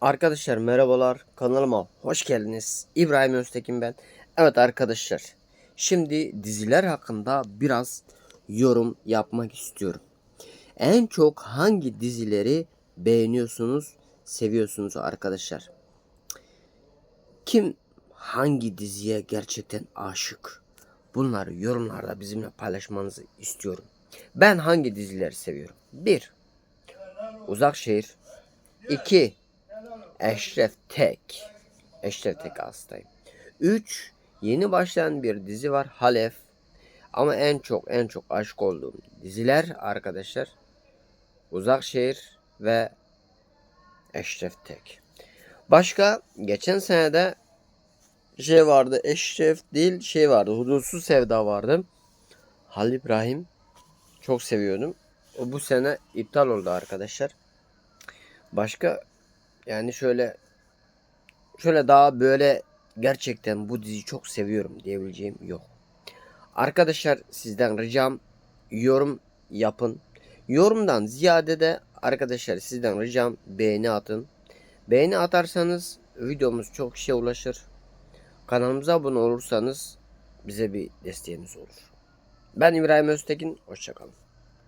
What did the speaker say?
Arkadaşlar merhabalar kanalıma hoş geldiniz. İbrahim Öztekin ben. Evet arkadaşlar şimdi diziler hakkında biraz yorum yapmak istiyorum. En çok hangi dizileri beğeniyorsunuz, seviyorsunuz arkadaşlar? Kim hangi diziye gerçekten aşık? Bunları yorumlarda bizimle paylaşmanızı istiyorum. Ben hangi dizileri seviyorum? 1. Uzak Şehir 2. Eşref Tek. Eşref Tek hastayım. 3. Yeni başlayan bir dizi var Halef. Ama en çok en çok aşık olduğum diziler arkadaşlar Uzak Şehir ve Eşref Tek. Başka geçen senede şey vardı Eşref değil şey vardı Hudutsuz Sevda vardı. Halil İbrahim çok seviyordum. O bu sene iptal oldu arkadaşlar. Başka yani şöyle şöyle daha böyle gerçekten bu diziyi çok seviyorum diyebileceğim yok. Arkadaşlar sizden ricam yorum yapın. Yorumdan ziyade de arkadaşlar sizden ricam beğeni atın. Beğeni atarsanız videomuz çok kişiye ulaşır. Kanalımıza abone olursanız bize bir desteğiniz olur. Ben İbrahim Öztekin. Hoşçakalın.